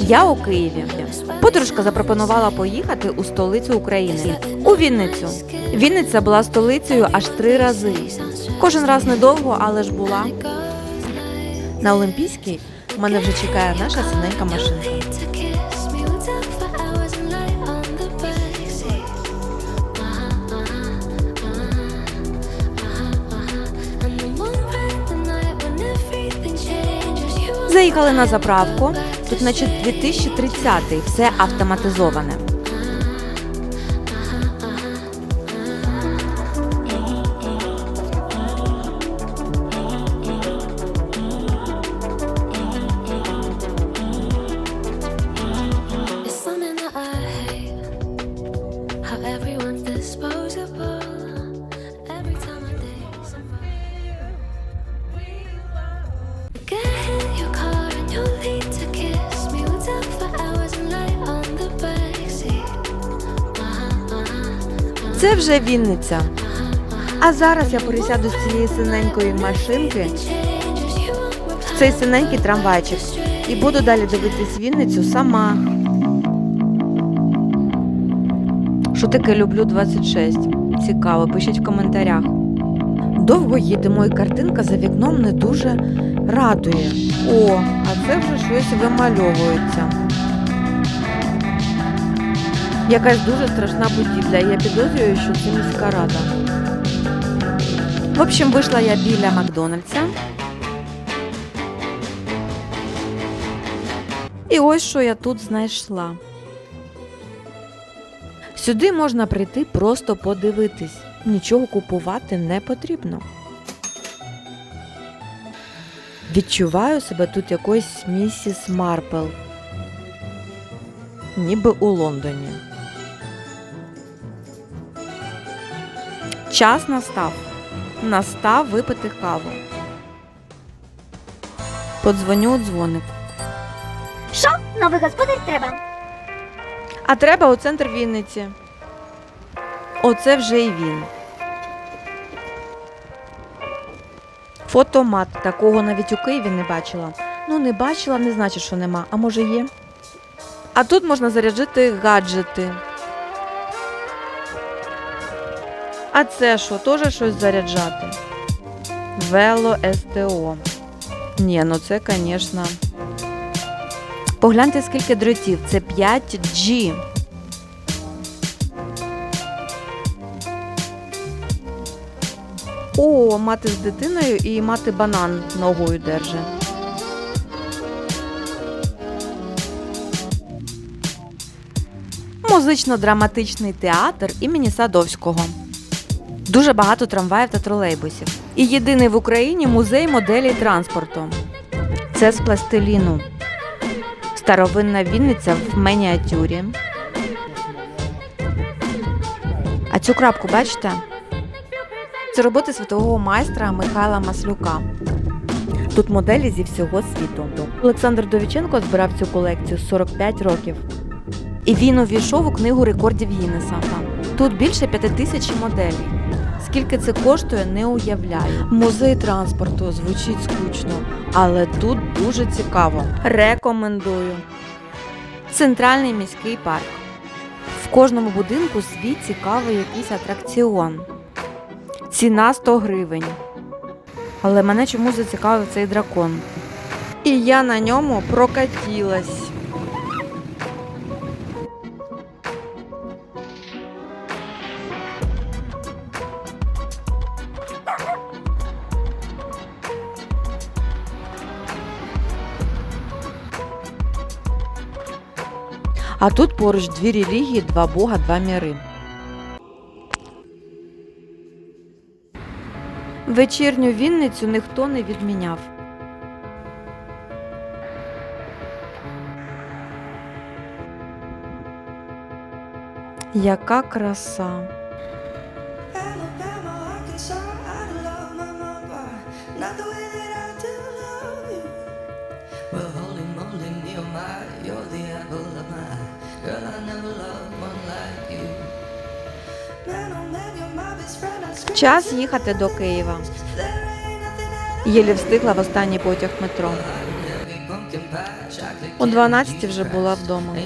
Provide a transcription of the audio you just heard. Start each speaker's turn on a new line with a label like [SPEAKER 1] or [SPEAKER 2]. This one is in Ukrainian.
[SPEAKER 1] Я у Києві. Подружка запропонувала поїхати у столицю України у Вінницю. Вінниця була столицею аж три рази. Кожен раз недовго, але ж була. На Олімпійській мене вже чекає наша синенька машинка. Заїхали на заправку. Тут, наче 2030 все автоматизоване. Це вже Вінниця. А зараз я пересяду з цієї синенької машинки в цей синенький трамвайчик і буду далі дивитись Вінницю сама. Що таке люблю 26? Цікаво, пишіть в коментарях. Довго їдемо, і картинка за вікном не дуже радує. О, а це вже щось вимальовується. Якась дуже страшна будівля. Я підозрюю, що це міська рада. В общем, вийшла я біля Макдональдса. І ось що я тут знайшла. Сюди можна прийти просто подивитись. Нічого купувати не потрібно. Відчуваю себе тут якоюсь місіс Марпл. Ніби у Лондоні. Час настав. Настав випити каву. Подзвоню у дзвоник.
[SPEAKER 2] Що? Новий господар треба.
[SPEAKER 1] А треба у центр Вінниці. Оце вже і він. Фотомат. Такого навіть у Києві не бачила. Ну, не бачила, не значить, що нема. А може є? А тут можна заряджати гаджети. А це що, теж щось заряджати? Вело СТО. Ні, ну це, звісно. Погляньте, скільки дротів. Це 5G. О, мати з дитиною і мати банан ногою держи. Музично-драматичний театр імені Садовського. Дуже багато трамваїв та тролейбусів. І єдиний в Україні музей моделей транспорту. Це з пластиліну. Старовинна Вінниця в мініатюрі. А цю крапку бачите? Це роботи світового майстра Михайла Маслюка. Тут моделі зі всього світу. Олександр Довіченко збирав цю колекцію 45 років. І він увійшов у книгу рекордів Гіннеса. Тут більше п'яти тисяч моделей. Скільки це коштує, не уявляю. Музей транспорту звучить скучно, але тут дуже цікаво. Рекомендую. Центральний міський парк. В кожному будинку свій цікавий якийсь атракціон. Ціна 100 гривень. Але мене чомусь зацікавив цей дракон. І я на ньому прокатілась. А тут поруч дві релігії, два Бога, два міри. Вечірню Вінницю ніхто не відміняв. Яка краса. Час їхати до Києва. Єлі встигла в останній потяг метро. О 12 вже була вдома.